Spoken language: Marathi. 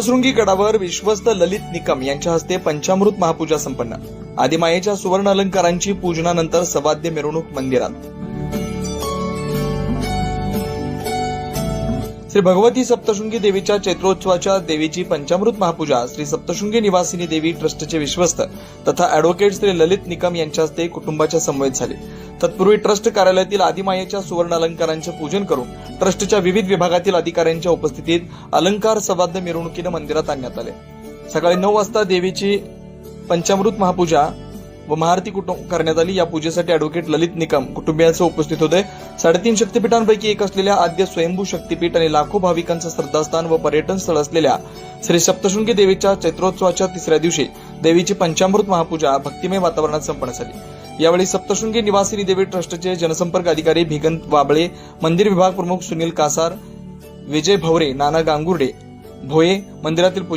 सप्तशृंगी गडावर विश्वस्त ललित निकम यांच्या हस्ते पंचामृत महापूजा संपन्न. आदिमायेच्या सुवर्ण अलंकारांची पूजनानंतर सवाद्य मिरवणूक मंदिरात. श्री भगवती सप्तशृंगी देवीच्या चैत्रोत्सवाच्या देवीची पंचामृत महापूजा श्री सप्तशृंगी निवासिनी देवी ट्रस्टचे विश्वस्त तथा अॅडव्होकेट श्री ललित निकम यांच्या हस्ते कुटुंबाच्या समवेत झाले. तत्पूर्वी ट्रस्ट कार्यालयातील आदिमायेच्या सुवर्ण अलंकारांचे पूजन करून ट्रस्टच्या विविध विभागातील अधिकाऱ्यांच्या उपस्थितीत अलंकार सवाद्य मिरवणुकीनं मंदिरात आणण्यात आले. सकाळी नऊ वाजता देवीची पंचामृत महापूजा व महाआरती कुटुंब करण्यात आली. या पूजेसाठी अॅडव्होकेट ललित निकम कुटुंबियांसह उपस्थित होते. साडेतीन शक्तीपीठांपैकी एक असलेल्या आद्य स्वयंभू शक्तीपीठ आणि लाखो भाविकांचं श्रद्धास्थान व पर्यटन स्थळ असलेल्या श्री सप्तशृंगी देवीच्या चैत्रोत्सवाच्या तिसऱ्या दिवशी देवीची पंचामृत महापूजा भक्तिमय वातावरणात संपन्न झाली. यावेळी सप्तशृंगी निवासिनी देवी ट्रस्टचे जनसंपर्क अधिकारी भिगंत वाबळे मंदिर विभाग प्रमुख सुनील कासार विजय भवरे नाना गांगुर्डे भोये मंदिरातील